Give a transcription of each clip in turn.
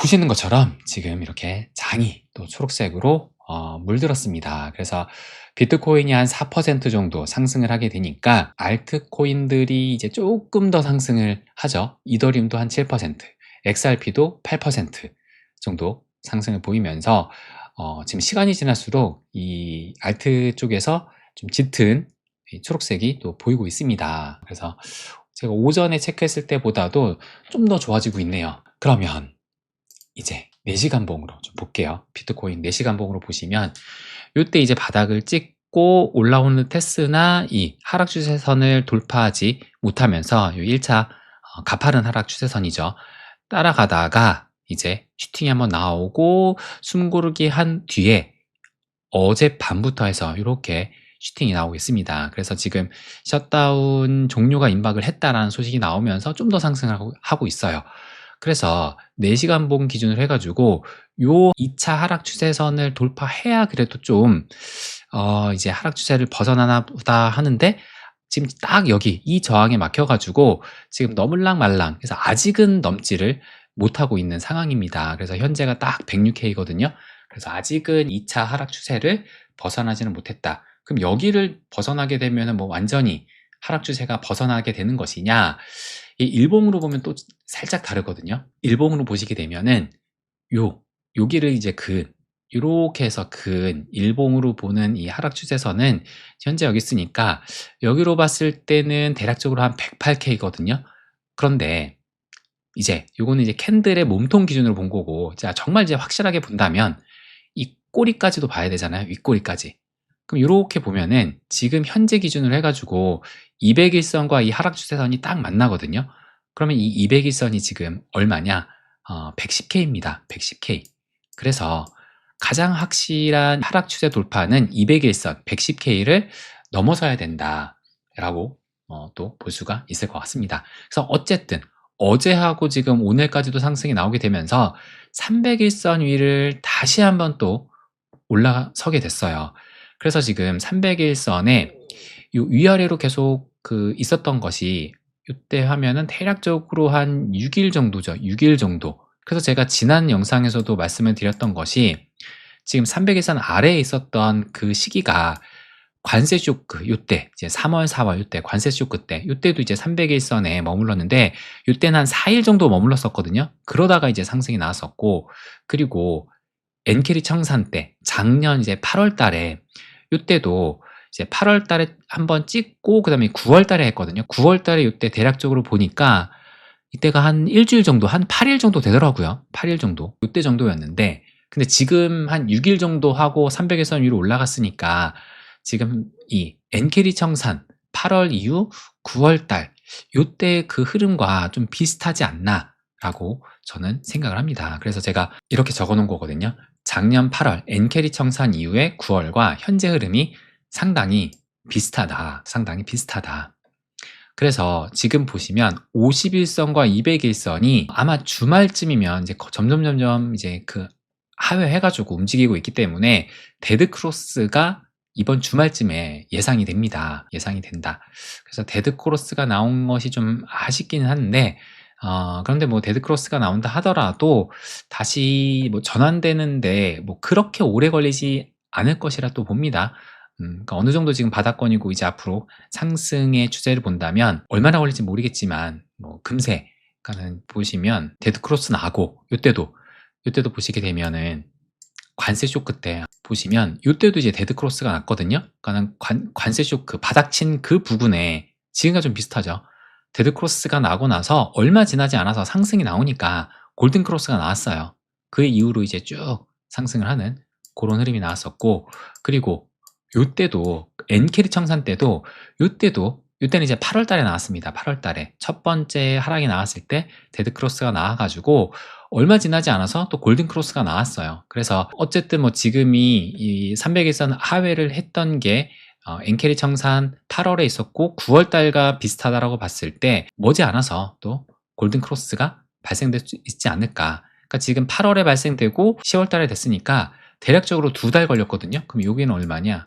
보시는 것처럼 지금 이렇게 장이 또 초록색으로 어, 물들었습니다. 그래서 비트코인이 한 4% 정도 상승을 하게 되니까 알트코인들이 이제 조금 더 상승을 하죠. 이더리움도 한 7%, XRP도 8% 정도 상승을 보이면서 어, 지금 시간이 지날수록 이 알트 쪽에서 좀 짙은 이 초록색이 또 보이고 있습니다. 그래서 제가 오전에 체크했을 때보다도 좀 더 좋아지고 있네요. 그러면 이제 4시간 봉으로 좀 볼게요. 비트코인 4시간 봉으로 보시면 이때 이제 바닥을 찍고 올라오는 테스나 이 하락 추세선을 돌파하지 못하면서 이 1차 어, 가파른 하락 추세선이죠. 따라가다가 이제 슈팅이 한번 나오고 숨고르기 한 뒤에 어제 밤부터 해서 이렇게 슈팅이 나오고 있습니다. 그래서 지금 셧다운 종료가 임박을 했다라는 소식이 나오면서 좀 더 상승을 하고 있어요. 그래서 4시간 봉 기준으로 해가지고 요 2차 하락 추세선을 돌파해야 그래도 좀 어, 이제 하락 추세를 벗어나나 보다 하는데 지금 딱 여기 이 저항에 막혀가지고 지금 너물랑 말랑 그래서 아직은 넘지를 못하고 있는 상황입니다. 그래서 현재가 딱 106K거든요. 그래서 아직은 2차 하락 추세를 벗어나지는 못했다. 그럼 여기를 벗어나게 되면 뭐 완전히 하락 추세가 벗어나게 되는 것이냐? 이 일봉으로 보면 또 살짝 다르거든요. 일봉으로 보시게 되면은 요 여기를 이제 근 이렇게 해서 근 일봉으로 보는 이 하락 추세선은 현재 여기 있으니까 여기로 봤을 때는 대략적으로 한 108K거든요. 그런데 이제 요거는 이제 캔들의 몸통 기준으로 본 거고 자 정말 이제 확실하게 본다면 이 꼬리까지도 봐야 되잖아요. 윗꼬리까지. 그럼 이렇게 보면은 지금 현재 기준으로 해가지고 200일선과 이 하락 추세선이 딱 만나거든요. 그러면 이 200일선이 지금 얼마냐? 어, 110K입니다. 110K. 그래서 가장 확실한 하락 추세 돌파는 200일선 110K를 넘어서야 된다라고 어, 또볼 수가 있을 것 같습니다. 그래서 어쨌든 어제하고 지금 오늘까지도 상승이 나오게 되면서 300일선 위를 다시 한번 또 올라서게 됐어요. 그래서 지금 300일선에 위아래로 계속 그 있었던 것이 이때 하면은 대략적으로 한 6일 정도죠. 6일 정도. 그래서 제가 지난 영상에서도 말씀을 드렸던 것이 지금 300일선 아래에 있었던 그 시기가 관세 쇼크 요때 이제 3월 4월 요때 관세 쇼크 때 요때도 이제 300일선에 머물렀는데 요때는 한 4일 정도 머물렀었거든요. 그러다가 이제 상승이 나왔었고 그리고 엔캐리 청산 때 작년 이제 8월 달에 요때도 이제 8월 달에 한번 찍고 그다음에 9월 달에 했거든요. 9월 달에 이때 대략적으로 보니까 이때가 한 일주일 정도, 한 8일 정도 되더라고요. 8일 정도. 이때 정도였는데 근데 지금 한 6일 정도 하고 300에서 위로 올라갔으니까 지금 이 엔캐리 청산 8월 이후 9월 달 요때 그 흐름과 좀 비슷하지 않나라고 저는 생각을 합니다. 그래서 제가 이렇게 적어 놓은 거거든요. 작년 8월 엔캐리 청산 이후에 9월과 현재 흐름이 상당히 비슷하다. 상당히 비슷하다. 그래서 지금 보시면 51선과 201선이 아마 주말쯤이면 이제 점점 점점 이제 그 하회해가지고 움직이고 있기 때문에 데드 크로스가 이번 주말쯤에 예상이 됩니다. 예상이 된다. 그래서 데드 크로스가 나온 것이 좀 아쉽기는 한데 어, 그런데 뭐 데드 크로스가 나온다 하더라도 다시 뭐 전환되는데 뭐 그렇게 오래 걸리지 않을 것이라 또 봅니다. 음, 그러니까 어느 정도 지금 바닥권이고 이제 앞으로 상승의 추세를 본다면 얼마나 걸릴지 모르겠지만 뭐 금세 그러니까는 보시면 데드 크로스 나고 이때도 이때도 보시게 되면은 관세 쇼크 때 보시면 이때도 이제 데드 크로스가 났거든요. 그러니까는 관, 관세 쇼크 바닥 친 그 부분에 지금과 좀 비슷하죠. 데드 크로스가 나고 나서 얼마 지나지 않아서 상승이 나오니까 골든 크로스가 나왔어요. 그 이후로 이제 쭉 상승을 하는 그런 흐름이 나왔었고 그리고 요때도 엔캐리 청산 때도 요때도 요때는 이제 8월 달에 나왔습니다. 8월 달에 첫 번째 하락이 나왔을 때 데드 크로스가 나와 가지고 얼마 지나지 않아서 또 골든 크로스가 나왔어요. 그래서 어쨌든 뭐 지금이 이 300일선 하회를 했던 게 어, 엔캐리 청산 8월에 있었고 9월 달과 비슷하다라고 봤을 때 머지않아서 또 골든 크로스가 발생될 수 있지 않을까. 그러니까 지금 8월에 발생되고 10월 달에 됐으니까 대략적으로 두 달 걸렸거든요. 그럼 여기는 얼마냐?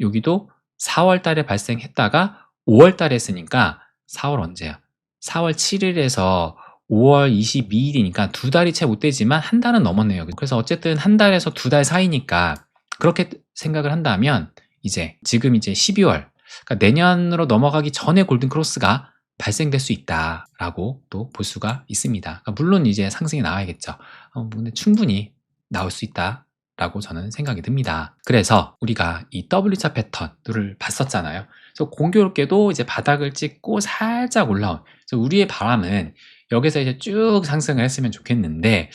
여기도 4월 달에 발생했다가 5월 달에 했으니까 4월 언제야? 4월 7일에서 5월 22일이니까 두 달이 채 못 되지만 한 달은 넘었네요. 그래서 어쨌든 한 달에서 두 달 사이니까 그렇게 생각을 한다면 이제 지금 이제 12월 그러니까 내년으로 넘어가기 전에 골든 크로스가 발생될 수 있다라고 또 볼 수가 있습니다. 그러니까 물론 이제 상승이 나와야겠죠. 어, 근데 충분히 나올 수 있다 라고 저는 생각이 듭니다. 그래서 우리가 이 W차 패턴을 봤었잖아요. 그래서 공교롭게도 이제 바닥을 찍고 살짝 올라온. 우리의 바람은 여기서 이제 쭉 상승을 했으면 좋겠는데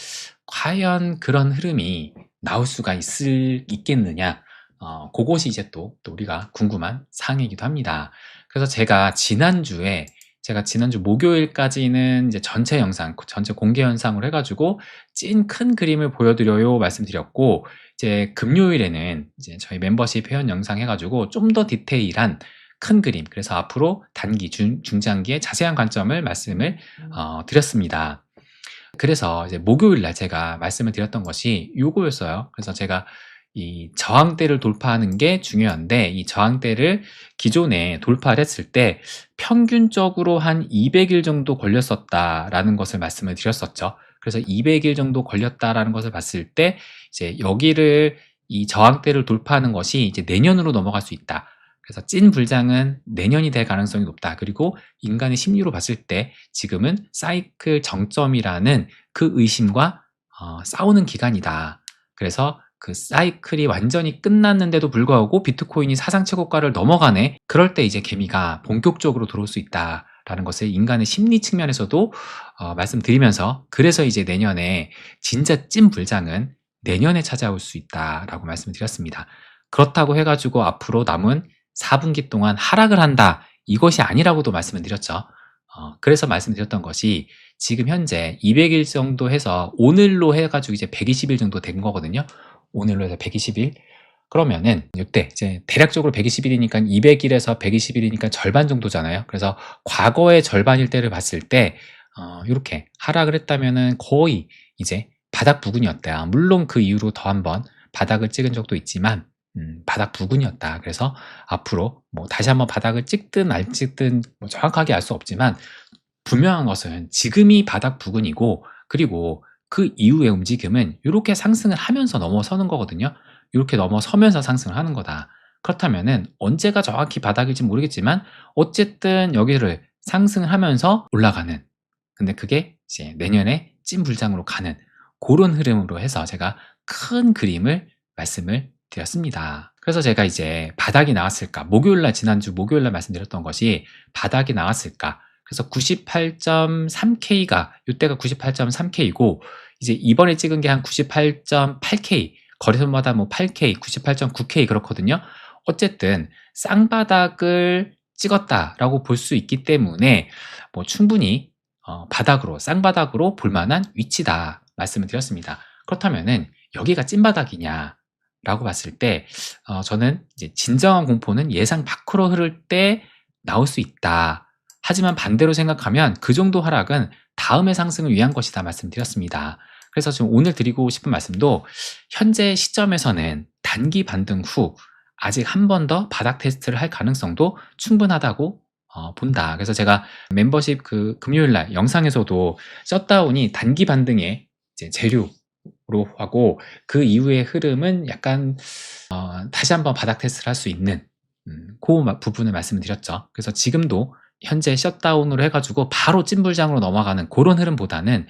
과연 그런 흐름이 나올 수가 있을 있겠느냐? 어, 그것이 이제 또, 또 우리가 궁금한 사항이기도 합니다. 그래서 제가 지난주에 제가 지난주 목요일까지는 이제 전체 영상, 전체 공개 영상을 해가지고 찐 큰 그림을 보여드려요 말씀드렸고 이제 금요일에는 이제 저희 멤버십 회원 영상 해가지고 좀 더 디테일한 큰 그림, 그래서 앞으로 단기, 중, 중장기의 자세한 관점을 말씀을 어, 드렸습니다. 그래서 이제 목요일 날 제가 말씀을 드렸던 것이 요거였어요. 그래서 제가 이 저항대를 돌파하는 게 중요한데 이 저항대를 기존에 돌파를 했을 때 평균적으로 한 200일 정도 걸렸었다라는 것을 말씀을 드렸었죠. 그래서 200일 정도 걸렸다라는 것을 봤을 때 이제 여기를 이 저항대를 돌파하는 것이 이제 내년으로 넘어갈 수 있다. 그래서 찐 불장은 내년이 될 가능성이 높다. 그리고 인간의 심리로 봤을 때 지금은 사이클 정점이라는 그 의심과 어, 싸우는 기간이다. 그래서 그 사이클이 완전히 끝났는데도 불구하고 비트코인이 사상 최고가를 넘어가네. 그럴 때 이제 개미가 본격적으로 들어올 수 있다. 라는 것을 인간의 심리 측면에서도 어, 말씀드리면서 그래서 이제 내년에 진짜 찐 불장은 내년에 찾아올 수 있다라고 말씀을 드렸습니다. 그렇다고 해가지고 앞으로 남은 4분기 동안 하락을 한다 이것이 아니라고도 말씀을 드렸죠. 어, 그래서 말씀드렸던 것이 지금 현재 200일 정도 해서 오늘로 해가지고 이제 120일 정도 된 거거든요. 오늘로 해서 120일. 그러면은 이때 이제 대략적으로 120일이니까 200일에서 120일이니까 절반 정도잖아요. 그래서 과거의 절반일 때를 봤을 때 어, 이렇게 하락을 했다면은 거의 이제 바닥 부근이었다. 물론 그 이후로 더 한번 바닥을 찍은 적도 있지만 음, 바닥 부근이었다. 그래서 앞으로 뭐 다시 한번 바닥을 찍든 안 찍든 뭐 정확하게 알 수 없지만 분명한 것은 지금이 바닥 부근이고 그리고 그 이후의 움직임은 이렇게 상승을 하면서 넘어서는 거거든요. 이렇게 넘어서면서 상승을 하는 거다. 그렇다면은 언제가 정확히 바닥일지 모르겠지만 어쨌든 여기를 상승을 하면서 올라가는 근데 그게 이제 내년에 찐불장으로 가는 그런 흐름으로 해서 제가 큰 그림을 말씀을 드렸습니다. 그래서 제가 이제 바닥이 나왔을까 목요일날 지난주 목요일날 말씀드렸던 것이 바닥이 나왔을까 그래서 98.3K가 이때가 98.3K이고 이제 이번에 찍은 게 한 98.8K 거래선마다 뭐 8K, 98.9K 그렇거든요. 어쨌든 쌍바닥을 찍었다라고 볼 수 있기 때문에 뭐 충분히 어, 바닥으로 쌍바닥으로 볼 만한 위치다 말씀을 드렸습니다. 그렇다면은 여기가 찐바닥이냐 라고 봤을 때 어, 저는 이제 진정한 공포는 예상 밖으로 흐를 때 나올 수 있다. 하지만 반대로 생각하면 그 정도 하락은 다음의 상승을 위한 것이다 말씀드렸습니다. 그래서 지금 오늘 드리고 싶은 말씀도 현재 시점에서는 단기 반등 후 아직 한 번 더 바닥 테스트를 할 가능성도 충분하다고 어, 본다. 그래서 제가 멤버십 그 금요일 날 영상에서도 셧다운이 단기 반등의 재료로 하고 그 이후의 흐름은 약간 어, 다시 한번 바닥 테스트를 할 수 있는 음, 그 부분을 말씀드렸죠. 그래서 지금도 현재 셧다운으로 해가지고 바로 찐불장으로 넘어가는 그런 흐름보다는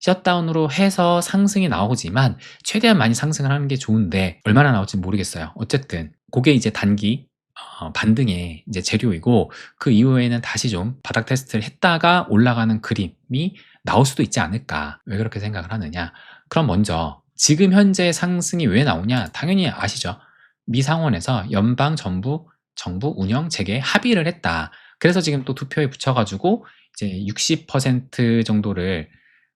셧다운으로 해서 상승이 나오지만 최대한 많이 상승을 하는 게 좋은데 얼마나 나올지 모르겠어요. 어쨌든 그게 이제 단기 어, 반등의 이제 재료이고 그 이후에는 다시 좀 바닥 테스트를 했다가 올라가는 그림이 나올 수도 있지 않을까. 왜 그렇게 생각을 하느냐? 그럼 먼저 지금 현재 상승이 왜 나오냐? 당연히 아시죠. 미 상원에서 연방 정부 정부 운영 재개 합의를 했다. 그래서 지금 또 투표에 붙여가지고 이제 60% 정도를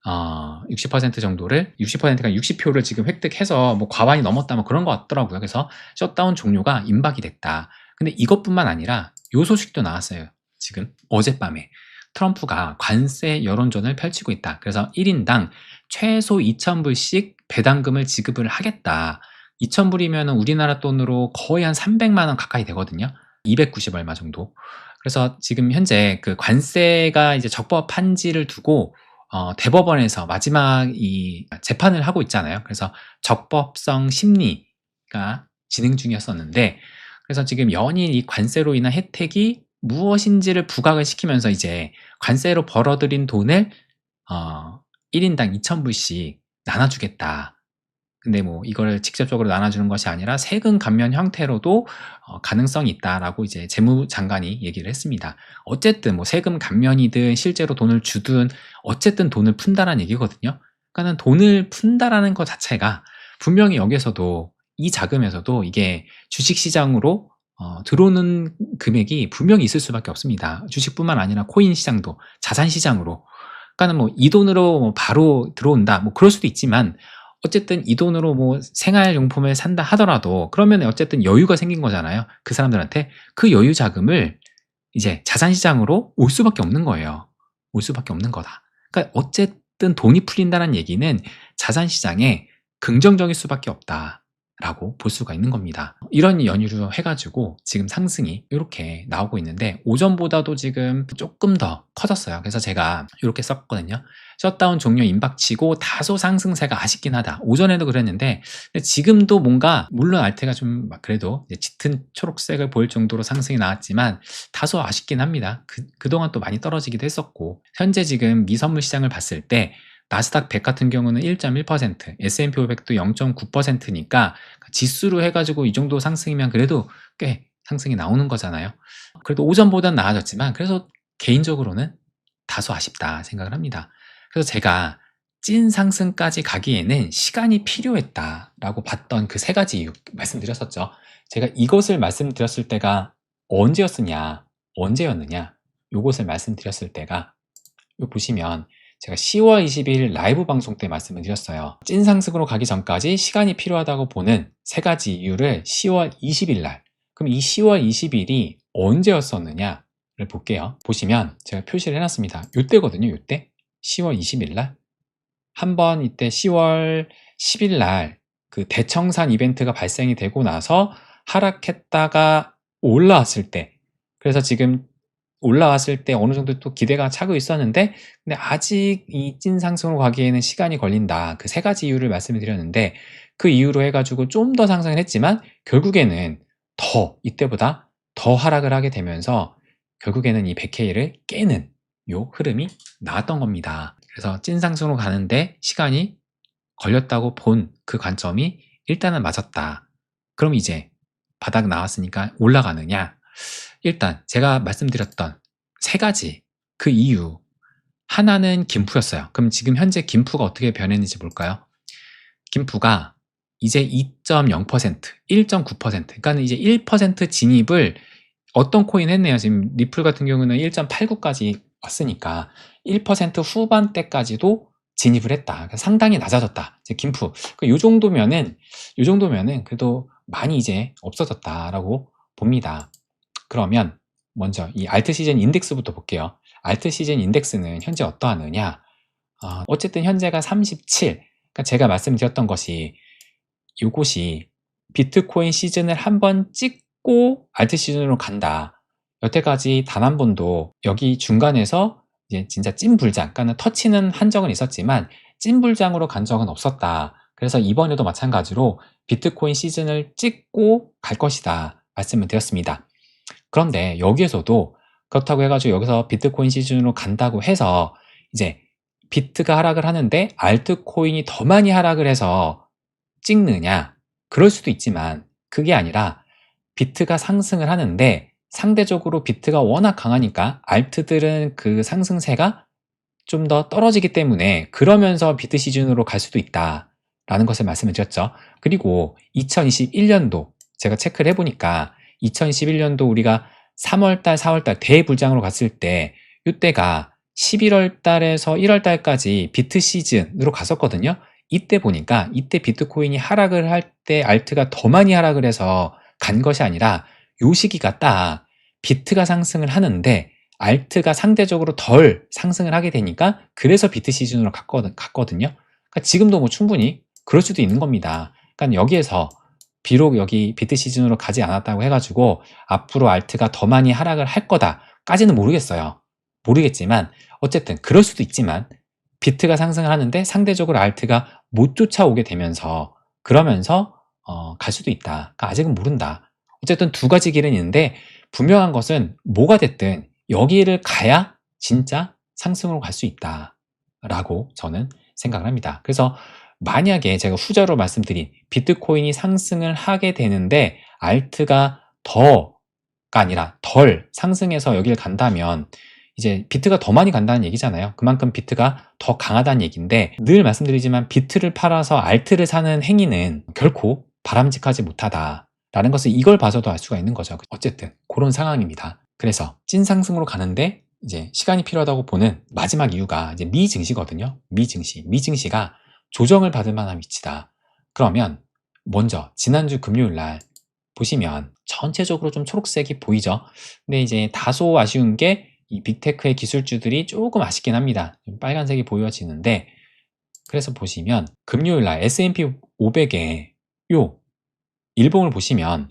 어, 60% 정도를 60%가 60표를 지금 획득해서 뭐 과반이 넘었다 뭐 그런 것 같더라고요. 그래서 셧다운 종료가 임박이 됐다. 근데 이것뿐만 아니라 요 소식도 나왔어요. 지금 어젯밤에 트럼프가 관세 여론전을 펼치고 있다. 그래서 1인당 최소 2,000불씩 배당금을 지급을 하겠다. 2,000불이면 우리나라 돈으로 거의 한 300만 원 가까이 되거든요. 290 얼마 정도. 그래서 지금 현재 그 관세가 이제 적법한지를 두고 어, 대법원에서 마지막 이 재판을 하고 있잖아요. 그래서 적법성 심리가 진행 중이었었는데 그래서 지금 연일 이 관세로 인한 혜택이 무엇인지를 부각을 시키면서 이제 관세로 벌어들인 돈을 어, 1인당 2,000불씩 나눠주겠다. 근데 뭐 이걸 직접적으로 나눠주는 것이 아니라 세금 감면 형태로도 어, 가능성이 있다라고 이제 재무장관이 얘기를 했습니다. 어쨌든 뭐 세금 감면이든 실제로 돈을 주든 어쨌든 돈을 푼다라는 얘기거든요. 그러니까는 돈을 푼다라는 것 자체가 분명히 여기서도 이 자금에서도 이게 주식시장으로 어, 들어오는 금액이 분명히 있을 수밖에 없습니다. 주식뿐만 아니라 코인 시장도 자산 시장으로. 그러니까는 뭐 이 돈으로 뭐 바로 들어온다. 뭐 그럴 수도 있지만 어쨌든 이 돈으로 뭐 생활용품을 산다 하더라도 그러면 어쨌든 여유가 생긴 거잖아요. 그 사람들한테 그 여유 자금을 이제 자산시장으로 올 수밖에 없는 거예요. 올 수밖에 없는 거다. 그러니까 어쨌든 돈이 풀린다는 얘기는 자산시장에 긍정적일 수밖에 없다. 라고 볼 수가 있는 겁니다. 이런 연유로 해가지고 지금 상승이 이렇게 나오고 있는데 오전보다도 지금 조금 더 커졌어요. 그래서 제가 이렇게 썼거든요. 셧다운 종료 임박치고 다소 상승세가 아쉽긴 하다. 오전에도 그랬는데 지금도 뭔가 물론 알테가 좀 그래도 짙은 초록색을 보일 정도로 상승이 나왔지만 다소 아쉽긴 합니다. 그, 그동안 또 많이 떨어지기도 했었고 현재 지금 미선물 시장을 봤을 때 나스닥 100 같은 경우는 1.1%, S&P 500도 0.9%니까 지수로 해가지고 이 정도 상승이면 그래도 꽤 상승이 나오는 거잖아요. 그래도 오전보단 나아졌지만 그래서 개인적으로는 다소 아쉽다 생각을 합니다. 그래서 제가 찐 상승까지 가기에는 시간이 필요했다라고 봤던 그 세 가지 이유 말씀드렸었죠. 제가 이것을 말씀드렸을 때가 언제였느냐, 언제였느냐, 요것을 말씀드렸을 때가 요 보시면 제가 10월 22일 라이브 방송 때 말씀을 드렸어요. 찐 상승으로 가기 전까지 시간이 필요하다고 보는 세 가지 이유를 10월 20일 날, 그럼 이 10월 20일이 언제였었느냐를 볼게요. 보시면 제가 표시를 해놨습니다. 이때거든요, 이때. 10월 20일 날. 한 번 이때 10월 10일 날 그 대청산 이벤트가 발생이 되고 나서 하락했다가 올라왔을 때 그래서 지금 올라왔을 때 어느 정도 또 기대가 차고 있었는데 근데 아직 이 찐 상승으로 가기에는 시간이 걸린다. 그 세 가지 이유를 말씀을 드렸는데 그 이유로 해가지고 좀 더 상승을 했지만 결국에는 더 이때보다 더 하락을 하게 되면서 결국에는 이 100K를 깨는 요 흐름이 나왔던 겁니다. 그래서 찐 상승으로 가는데 시간이 걸렸다고 본 그 관점이 일단은 맞았다. 그럼 이제 바닥 나왔으니까 올라가느냐? 일단 제가 말씀드렸던 세 가지 그 이유 하나는 김프였어요. 그럼 지금 현재 김프가 어떻게 변했는지 볼까요? 김프가 이제 2.0%, 1.9%, 그러니까 이제 1% 진입을 어떤 코인 했네요. 지금 리플 같은 경우는 1.89까지 왔으니까 1% 후반대까지도 진입을 했다. 그러니까 상당히 낮아졌다. 이제 김프. 그요 정도면은 요 정도면은 그래도 많이 이제 없어졌다라고 봅니다. 그러면 먼저 이 알트 시즌 인덱스부터 볼게요. 알트 시즌 인덱스는 현재 어떠하느냐? 어, 쨌든 현재가 37. 그러니까 제가 말씀드렸던 것이 이곳이 비트코인 시즌을 한 번 찍고 알트 시즌으로 간다. 여태까지 단 한 번도 여기 중간에서 이제 진짜 찐불장, 그러니까 터치는 한 적은 있었지만 찐불장으로 간 적은 없었다. 그래서 이번에도 마찬가지로 비트코인 시즌을 찍고 갈 것이다. 말씀을 드렸습니다. 그런데 여기에서도 그렇다고 해가지고 여기서 비트코인 시즌으로 간다고 해서 이제 비트가 하락을 하는데 알트코인이 더 많이 하락을 해서 찍느냐? 그럴 수도 있지만 그게 아니라 비트가 상승을 하는데 상대적으로 비트가 워낙 강하니까 알트들은 그 상승세가 좀 더 떨어지기 때문에 그러면서 비트 시즌으로 갈 수도 있다. 라는 것을 말씀을 드렸죠. 그리고 2021년도 제가 체크를 해보니까 2011년도 우리가 3월달, 4월달 대불장으로 갔을 때 이때가 11월 달에서 1월 달까지 비트 시즌으로 갔었거든요. 이때 보니까 이때 비트코인이 하락을 할 때 알트가 더 많이 하락을 해서 간 것이 아니라 요 시기가 딱 비트가 상승을 하는데 알트가 상대적으로 덜 상승을 하게 되니까 그래서 비트 시즌으로 갔거든, 갔거든요. 그러니까 지금도 뭐 충분히 그럴 수도 있는 겁니다. 그러니까 여기에서 비록 여기 비트 시즌으로 가지 않았다고 해가지고 앞으로 알트가 더 많이 하락을 할 거다까지는 모르겠어요. 모르겠지만 어쨌든 그럴 수도 있지만 비트가 상승을 하는데 상대적으로 알트가 못 쫓아오게 되면서 그러면서 어, 갈 수도 있다. 그러니까 아직은 모른다. 어쨌든 두 가지 길은 있는데 분명한 것은 뭐가 됐든 여기를 가야 진짜 상승으로 갈 수 있다라고 저는 생각을 합니다. 그래서 만약에 제가 후자로 말씀드린 비트코인이 상승을 하게 되는데 알트가 더가 아니라 덜 상승해서 여기를 간다면 이제 비트가 더 많이 간다는 얘기잖아요. 그만큼 비트가 더 강하다는 얘기인데 늘 말씀드리지만 비트를 팔아서 알트를 사는 행위는 결코 바람직하지 못하다라는 것을 이걸 봐서도 알 수가 있는 거죠. 어쨌든 그런 상황입니다. 그래서 찐 상승으로 가는데 이제 시간이 필요하다고 보는 마지막 이유가 이제 미 증시거든요. 미 증시. 미 증시가 조정을 받을 만한 위치다. 그러면 먼저 지난주 금요일 날 보시면 전체적으로 좀 초록색이 보이죠. 근데 이제 다소 아쉬운 게 이 빅테크의 기술주들이 조금 아쉽긴 합니다. 빨간색이 보여지는데 그래서 보시면 금요일 날 S&P 500의 요 일봉을 보시면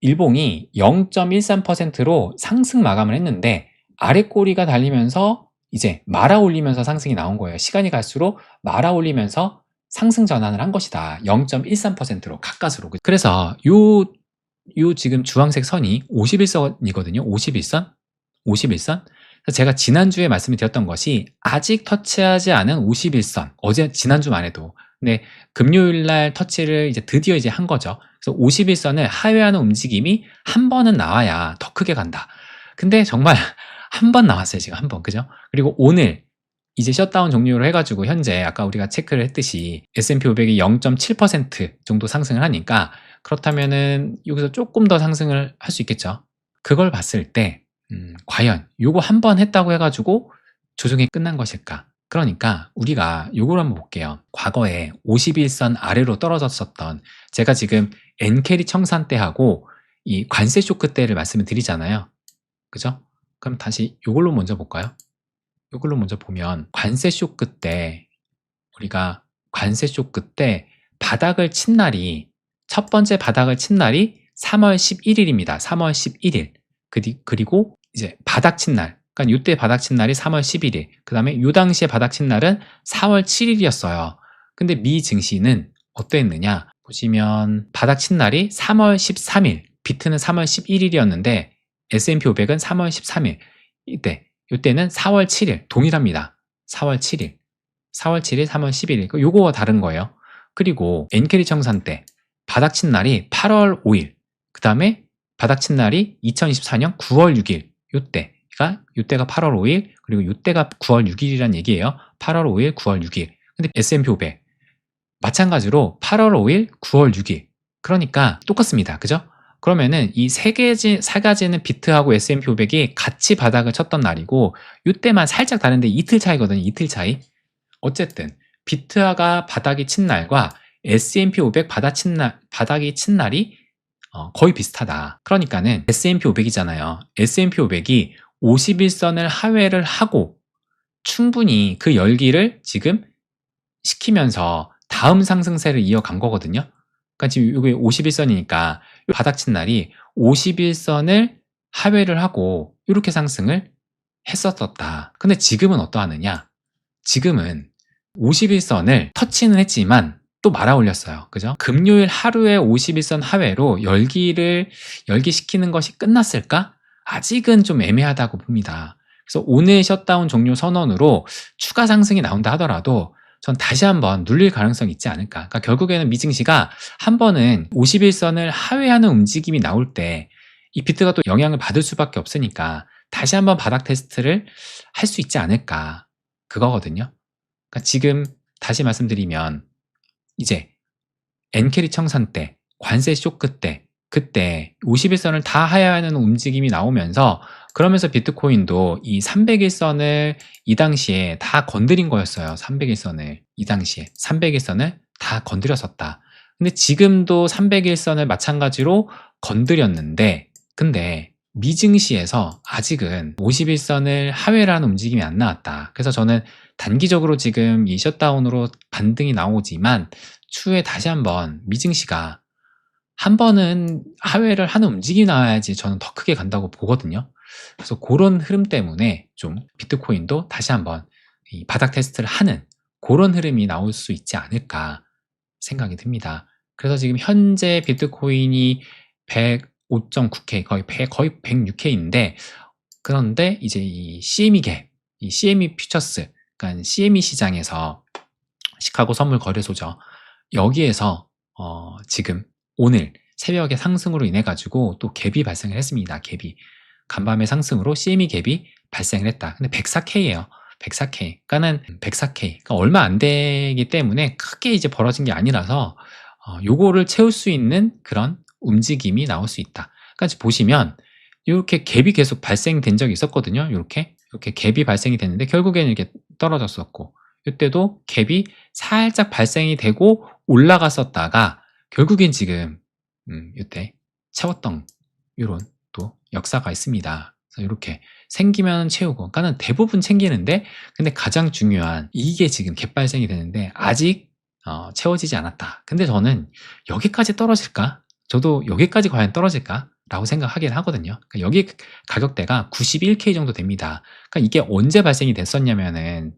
일봉이 0.13%로 상승 마감을 했는데 아래 꼬리가 달리면서 이제 말아 올리면서 상승이 나온 거예요. 시간이 갈수록 말아 올리면서 상승 전환을 한 것이다. 0.13%로 가까스로. 그래서 요, 요 지금 주황색 선이 51선이거든요. 51선? 51선? 제가 지난주에 말씀을 드렸던 것이 아직 터치하지 않은 51선. 어제, 지난주만 해도. 근데 금요일 날 터치를 이제 드디어 이제 한 거죠. 그래서 51선을 하회하는 움직임이 한 번은 나와야 더 크게 간다. 근데 정말 한 번 나왔어요, 지금 한 번. 그죠? 그리고 오늘 이제 셧다운 종료를 해가지고 현재 아까 우리가 체크를 했듯이 S&P 500이 0.7% 정도 상승을 하니까 그렇다면은 여기서 조금 더 상승을 할 수 있겠죠. 그걸 봤을 때 음, 과연 요거 한 번 했다고 해가지고 조정이 끝난 것일까? 그러니까 우리가 요걸 한번 볼게요. 과거에 51선 아래로 떨어졌었던 제가 지금 엔캐리 청산 때하고 이 관세 쇼크 때를 말씀을 드리잖아요. 그죠? 그럼 다시 요걸로 먼저 볼까요? 요걸로 먼저 보면 관세 쇼크 때 우리가 관세 쇼크 때 바닥을 친 날이 첫 번째 바닥을 친 날이 3월 11일입니다. 3월 11일. 그리고 이제 바닥 친 날. 그러니까 요때 바닥 친 날이 3월 11일. 그 다음에 요 당시에 바닥 친 날은 4월 7일이었어요. 근데 미 증시는 어땠느냐? 보시면 바닥 친 날이 3월 13일. 비트는 3월 11일이었는데 S&P 500은 3월 13일. 이때 이때는 4월 7일 동일합니다. 4월 7일. 4월 7일, 3월 11일. 요거와 다른 거예요. 그리고 엔캐리 청산 때 바닥 친 날이 8월 5일. 그 다음에 바닥 친 날이 2024년 9월 6일. 요때가 요때가 8월 5일 그리고 요때가 9월 6일이란 얘기예요. 8월 5일, 9월 6일. 근데 S&P 500 마찬가지로 8월 5일, 9월 6일. 그러니까 똑같습니다. 그죠? 그러면은 이세 가지 세 가지는 비트하고 S&P 500이 같이 바닥을 쳤던 날이고 이때만 살짝 다른데 이틀 차이거든요. 이틀 차이. 어쨌든 비트가 바닥이 친 날과 S&P 500 바닥 친 날, 바닥이 친 날이 어, 거의 비슷하다. 그러니까는 S&P 500이잖아요. S&P 500이 51선을 하회를 하고 충분히 그 열기를 지금 시키면서 다음 상승세를 이어간 거거든요. 그러니까 지금 이게 51선이니까 바닥 친 날이 51선을 하회를 하고 이렇게 상승을 했었었다. 근데 지금은 어떠하느냐? 지금은 51선을 터치는 했지만 또 말아 올렸어요. 그죠? 금요일 하루에 51선 하회로 열기를 열기시키는 것이 끝났을까? 아직은 좀 애매하다고 봅니다. 그래서 오늘 셧다운 종료 선언으로 추가 상승이 나온다 하더라도 전 다시 한번 눌릴 가능성이 있지 않을까. 그러니까 결국에는 미증시가 한 번은 51선을 하회하는 움직임이 나올 때 이 비트가 또 영향을 받을 수밖에 없으니까 다시 한번 바닥 테스트를 할 수 있지 않을까. 그거거든요. 그러니까 지금 다시 말씀드리면 이제 엔캐리 청산 때, 관세 쇼크 때, 그때 51선을 다 하야하는 움직임이 나오면서 그러면서 비트코인도 이 301선을 이 당시에 다 건드린 거였어요. 301선을 이 당시에 301선을 다 건드렸었다. 근데 지금도 301선을 마찬가지로 건드렸는데 근데 미증시에서 아직은 51선을 하회라는 움직임이 안 나왔다. 그래서 저는 단기적으로 지금 이 셧다운으로 반등이 나오지만 추후에 다시 한번 미증시가 한 번은 하회를 하는 움직임이 나와야지 저는 더 크게 간다고 보거든요. 그래서 그런 흐름 때문에 좀 비트코인도 다시 한번 이 바닥 테스트를 하는 그런 흐름이 나올 수 있지 않을까 생각이 듭니다. 그래서 지금 현재 비트코인이 105.9K 거의 100, 거의 106K인데 그런데 이제 이 CME 갭, 이 CME 퓨처스, 그러니까 CME 시장에서 시카고 선물 거래소죠. 여기에서 어, 지금 오늘 새벽에 상승으로 인해 가지고 또 갭이 발생을 했습니다. 갭이 간밤의 상승으로 CME 갭이 발생을 했다. 근데 104K예요. 104K. 그러니까는 104K. 그러니까 얼마 안 되기 때문에 크게 이제 벌어진 게 아니라서 어, 요거를 채울 수 있는 그런 움직임이 나올 수 있다. 그러니까 보시면 이렇게 갭이 계속 발생된 적이 있었거든요. 이렇게 이렇게 갭이 발생이 됐는데 결국에는 이렇게 떨어졌었고 이때도 갭이 살짝 발생이 되고 올라갔었다가 결국엔 지금 음, 이때 채웠던 이런 또 역사가 있습니다. 그래서 이렇게 생기면 채우고 그러니까는 대부분 챙기는데 근데 가장 중요한 이게 지금 갭 발생이 되는데 아직 어, 채워지지 않았다. 근데 저는 여기까지 떨어질까? 저도 여기까지 과연 떨어질까? 라고 생각하긴 하거든요. 그러니까 여기 가격대가 91K 정도 됩니다. 그러니까 이게 언제 발생이 됐었냐면은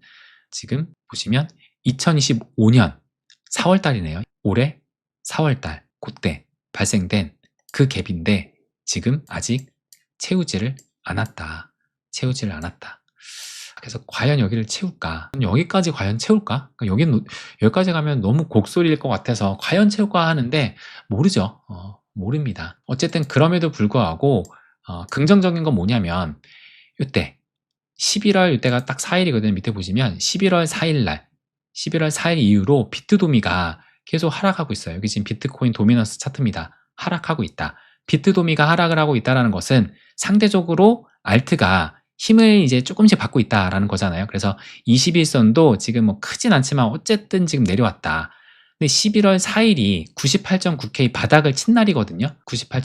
지금 보시면 2025년 4월 달이네요. 올해 4월 달 그때 발생된 그 갭인데 지금 아직 채우지를 않았다. 채우지를 않았다. 그래서 과연 여기를 채울까? 여기까지 과연 채울까? 여기 여기까지 가면 너무 곡소리일 것 같아서 과연 채울까 하는데 모르죠. 어, 모릅니다. 어쨌든 그럼에도 불구하고 어, 긍정적인 건 뭐냐면 이때 11월 이때가 딱 4일이거든요. 밑에 보시면 11월 4일 날 11월 4일 이후로 비트도미가 계속 하락하고 있어요. 여기 지금 비트코인 도미넌스 차트입니다. 하락하고 있다. 비트 도미가 하락을 하고 있다는 것은 상대적으로 알트가 힘을 이제 조금씩 받고 있다라는 거잖아요. 그래서 21선도 지금 뭐 크진 않지만 어쨌든 지금 내려왔다. 근데 11월 4일이 98.9K 바닥을 친 날이거든요. 98.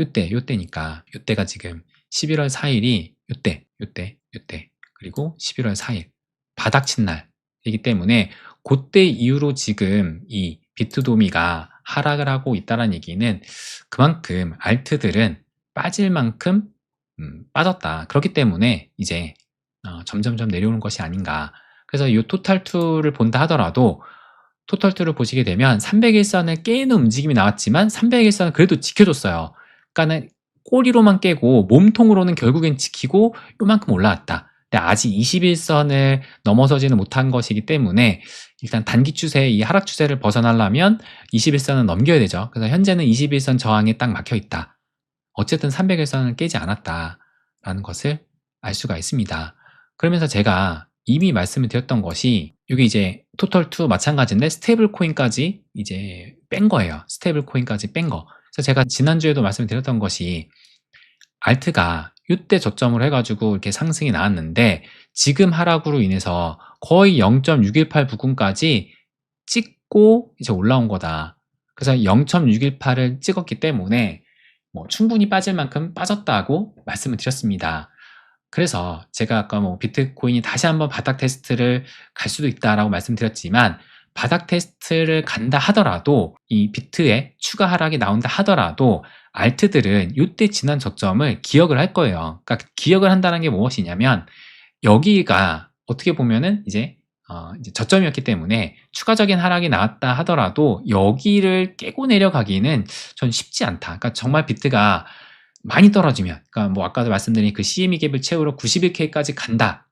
요때, 요때니까. 요때가 지금 11월 4일이 요때, 요때, 요때. 그리고 11월 4일. 바닥 친 날이기 때문에 그때 이후로 지금 이 비트도미가 하락을 하고 있다는 얘기는 그만큼 알트들은 빠질 만큼 음, 빠졌다. 그렇기 때문에 이제 어, 점점점 내려오는 것이 아닌가. 그래서 이 토탈2를 본다 하더라도 토탈2를 보시게 되면 301선을 깨는 움직임이 나왔지만 301선은 그래도 지켜줬어요. 그러니까는 꼬리로만 깨고 몸통으로는 결국엔 지키고 요만큼 올라왔다. 근데 아직 21선을 넘어서지는 못한 것이기 때문에 일단 단기 추세, 이 하락 추세를 벗어나려면 21선은 넘겨야 되죠. 그래서 현재는 21선 저항에 딱 막혀 있다. 어쨌든 301선을 깨지 않았다라는 것을 알 수가 있습니다. 그러면서 제가 이미 말씀을 드렸던 것이 여기 이제 토털2 마찬가지인데 스테이블 코인까지 이제 뺀 거예요. 스테이블 코인까지 뺀 거. 그래서 제가 지난주에도 말씀을 드렸던 것이 알트가 이때 저점을 해가지고 이렇게 상승이 나왔는데 지금 하락으로 인해서 거의 0.618 부근까지 찍고 이제 올라온 거다. 그래서 0.618을 찍었기 때문에 뭐 충분히 빠질 만큼 빠졌다고 말씀을 드렸습니다. 그래서 제가 아까 뭐 비트코인이 다시 한번 바닥 테스트를 갈 수도 있다라고 말씀드렸지만 바닥 테스트를 간다 하더라도 이 비트에 추가 하락이 나온다 하더라도 알트들은 이때 지난 저점을 기억을 할 거예요. 그러니까 기억을 한다는 게 무엇이냐면 여기가 어떻게 보면은 이제 어 이제 저점이었기 때문에 추가적인 하락이 나왔다 하더라도 여기를 깨고 내려가기는 전 쉽지 않다. 그러니까 정말 비트가 많이 떨어지면, 그러니까 뭐 아까도 말씀드린 그 CME 갭을 채우러 91K까지 간다.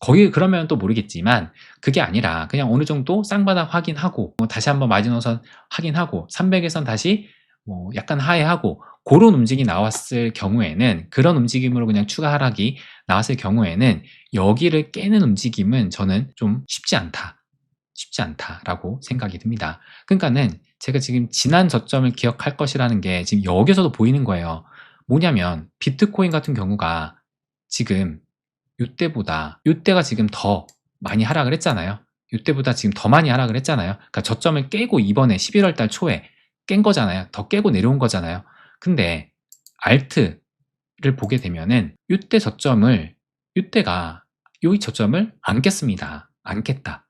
거기 그러면 또 모르겠지만 그게 아니라 그냥 어느 정도 쌍바닥 확인하고 뭐 다시 한번 마지노선 확인하고 300에선 다시 뭐 약간 하회하고 그런 움직임이 나왔을 경우에는 그런 움직임으로 그냥 추가 하락이 나왔을 경우에는 여기를 깨는 움직임은 저는 좀 쉽지 않다. 쉽지 않다라고 생각이 듭니다. 그러니까는 제가 지금 지난 저점을 기억할 것이라는 게 지금 여기서도 보이는 거예요. 뭐냐면 비트코인 같은 경우가 지금 이때보다 이때가 지금 더 많이 하락을 했잖아요. 이때보다 지금 더 많이 하락을 했잖아요. 그러니까 저점을 깨고 이번에 11월 달 초에 깬 거잖아요. 더 깨고 내려온 거잖아요. 근데 알트를 보게 되면은 이때 저점을 이때가 요 저점을 안 깼습니다. 안 깼다.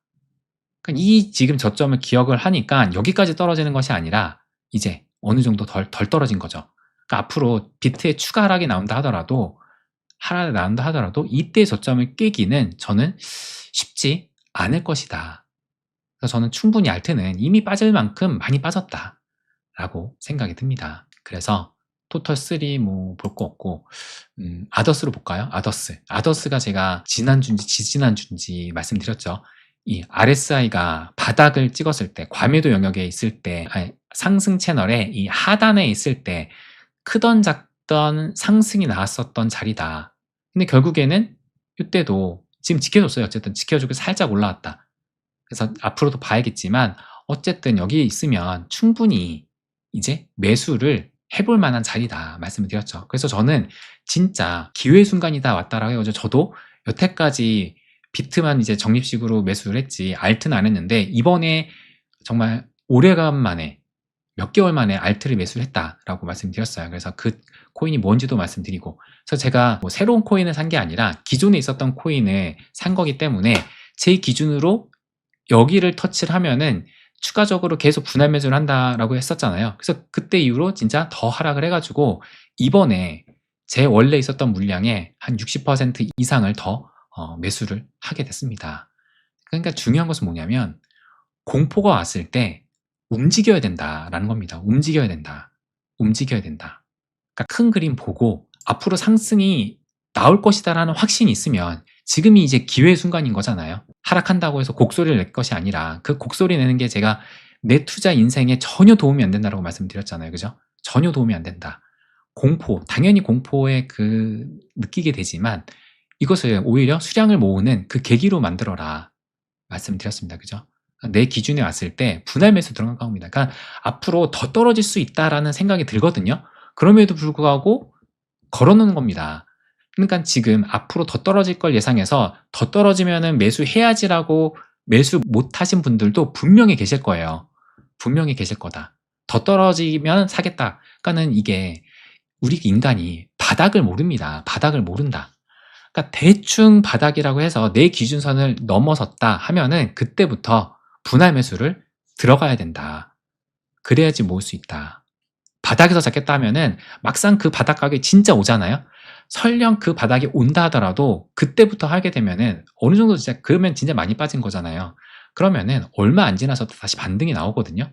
그러니까 이 지금 저점을 기억을 하니까 여기까지 떨어지는 것이 아니라 이제 어느 정도 덜, 덜 떨어진 거죠. 그러니까 앞으로 비트의 추가 하락이 나온다 하더라도 하락이 나온다 하더라도 이때 저점을 깨기는 저는 쉽지 않을 것이다. 그래서 저는 충분히 알트는 이미 빠질 만큼 많이 빠졌다. 라고 생각이 듭니다. 그래서 토털 3뭐 볼 거 없고 음, 아더스로 볼까요? 아더스. 아더스가 제가 지난주인지 지지난주인지 말씀드렸죠. 이 RSI가 바닥을 찍었을 때, 과매도 영역에 있을 때, 아니, 상승 채널의 이 하단에 있을 때 크던 작 던 상승이 나왔었던 자리다. 근데 결국에는 이때도 지금 지켜줬어요. 어쨌든 지켜주고 살짝 올라왔다. 그래서 앞으로도 봐야겠지만 어쨌든 여기에 있으면 충분히 이제 매수를 해볼 만한 자리다 말씀을 드렸죠. 그래서 저는 진짜 기회 순간이다 왔다라고 해가지고 저도 여태까지 비트만 이제 적립식으로 매수를 했지 알트는 안 했는데 이번에 정말 오래간만에 몇 개월 만에 알트를 매수를 했다라고 말씀드렸어요. 그래서 그 코인이 뭔지도 말씀드리고 그래서 제가 뭐 새로운 코인을 산 게 아니라 기존에 있었던 코인을 산 거기 때문에 제 기준으로 여기를 터치를 하면은 추가적으로 계속 분할 매수를 한다라고 했었잖아요. 그래서 그때 이후로 진짜 더 하락을 해가지고 이번에 제 원래 있었던 물량의 한 60% 이상을 더 어, 매수를 하게 됐습니다. 그러니까 중요한 것은 뭐냐면 공포가 왔을 때 움직여야 된다라는 겁니다. 움직여야 된다. 움직여야 된다. 그러니까 큰 그림 보고 앞으로 상승이 나올 것이다라는 확신이 있으면 지금이 이제 기회 순간인 거잖아요. 하락한다고 해서 곡소리를 낼 것이 아니라 그 곡소리 내는 게 제가 내 투자 인생에 전혀 도움이 안 된다고 말씀드렸잖아요. 그죠? 전혀 도움이 안 된다. 공포, 당연히 공포에 그 느끼게 되지만 이것을 오히려 수량을 모으는 그 계기로 만들어라 말씀드렸습니다. 그죠? 내 기준에 왔을 때 분할 매수 들어간 겁니다. 그러니까 앞으로 더 떨어질 수 있다라는 생각이 들거든요. 그럼에도 불구하고 걸어놓는 겁니다. 그러니까 지금 앞으로 더 떨어질 걸 예상해서 더 떨어지면은 매수해야지라고 매수 못 하신 분들도 분명히 계실 거예요. 분명히 계실 거다. 더 떨어지면 사겠다. 그러니까는 이게 우리 인간이 바닥을 모릅니다. 바닥을 모른다. 그러니까 대충 바닥이라고 해서 내 기준선을 넘어섰다 하면은 그때부터 분할 매수를 들어가야 된다. 그래야지 모을 수 있다. 바닥에서 잡겠다 하면은 막상 그 바닥 가격이 진짜 오잖아요. 설령 그 바닥이 온다 하더라도 그때부터 하게 되면은 어느 정도 진짜 그러면 진짜 많이 빠진 거잖아요. 그러면은 얼마 안 지나서 다시 반등이 나오거든요.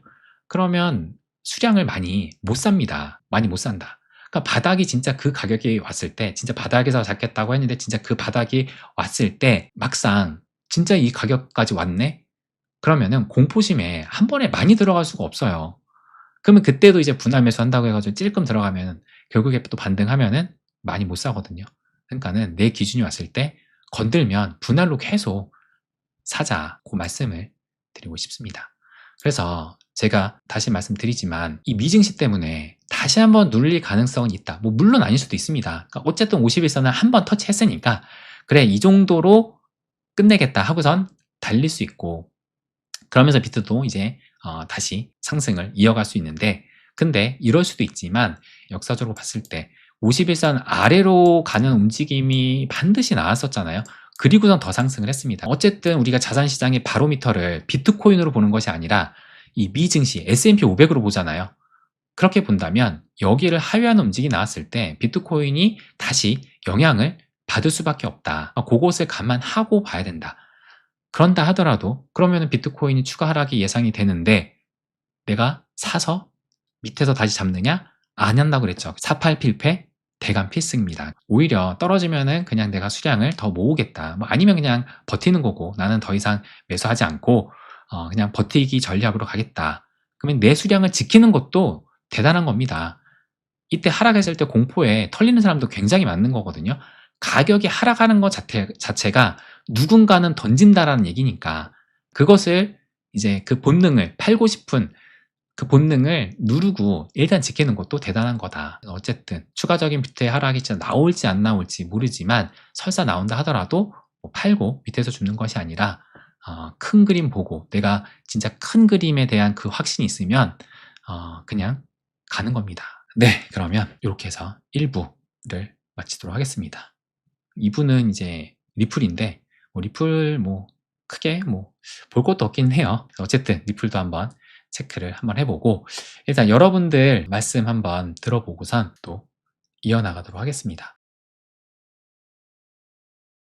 그러면 수량을 많이 못 삽니다. 많이 못 산다. 그러니까 바닥이 진짜 그 가격이 왔을 때 진짜 바닥에서 잡겠다고 했는데 진짜 그 바닥이 왔을 때 막상 진짜 이 가격까지 왔네? 그러면은 공포심에 한 번에 많이 들어갈 수가 없어요. 그러면 그때도 이제 분할 매수 한다고 해가지고 찔끔 들어가면 결국에 또 반등하면은 많이 못 사거든요. 그러니까는 내 기준이 왔을 때 건들면 분할로 계속 사자 그 말씀을 드리고 싶습니다. 그래서 제가 다시 말씀드리지만 이 미증시 때문에 다시 한번 눌릴 가능성은 있다. 뭐 물론 아닐 수도 있습니다. 그러니까 어쨌든 51선을 한번 터치했으니까 그래 이 정도로 끝내겠다 하고선 달릴 수 있고 그러면서 비트도 이제 어, 다시 상승을 이어갈 수 있는데 근데 이럴 수도 있지만 역사적으로 봤을 때 51선 아래로 가는 움직임이 반드시 나왔었잖아요. 그리고선 더 상승을 했습니다. 어쨌든 우리가 자산시장의 바로미터를 비트코인으로 보는 것이 아니라 이 미증시 S&P 500으로 보잖아요. 그렇게 본다면 여기를 하회하는 움직임이 나왔을 때 비트코인이 다시 영향을 받을 수밖에 없다. 그것을 감안하고 봐야 된다. 그런다 하더라도 그러면 비트코인이 추가 하락이 예상이 되는데 내가 사서 밑에서 다시 잡느냐? 안 한다고 그랬죠. 48필패 대간 필승입니다. 오히려 떨어지면은 그냥 내가 수량을 더 모으겠다. 뭐 아니면 그냥 버티는 거고 나는 더 이상 매수하지 않고 어 그냥 버티기 전략으로 가겠다. 그러면 내 수량을 지키는 것도 대단한 겁니다. 이때 하락했을 때 공포에 털리는 사람도 굉장히 많은 거거든요. 가격이 하락하는 것 자체, 자체가 누군가는 던진다라는 얘기니까 그것을 이제 그 본능을 팔고 싶은 그 본능을 누르고 일단 지키는 것도 대단한 거다. 어쨌든 추가적인 비트의 하락이 진짜 나올지 안 나올지 모르지만 설사 나온다 하더라도 뭐 팔고 밑에서 죽는 것이 아니라 어, 큰 그림 보고 내가 진짜 큰 그림에 대한 그 확신이 있으면 어, 그냥 가는 겁니다. 네, 그러면 이렇게 해서 1부를 마치도록 하겠습니다. 2부는 이제 리플인데 뭐 리플 뭐 크게 뭐 볼 것도 없긴 해요. 어쨌든 리플도 한번 체크를 한번 해보고 일단 여러분들 말씀 한번 들어보고선 또 이어나가도록 하겠습니다.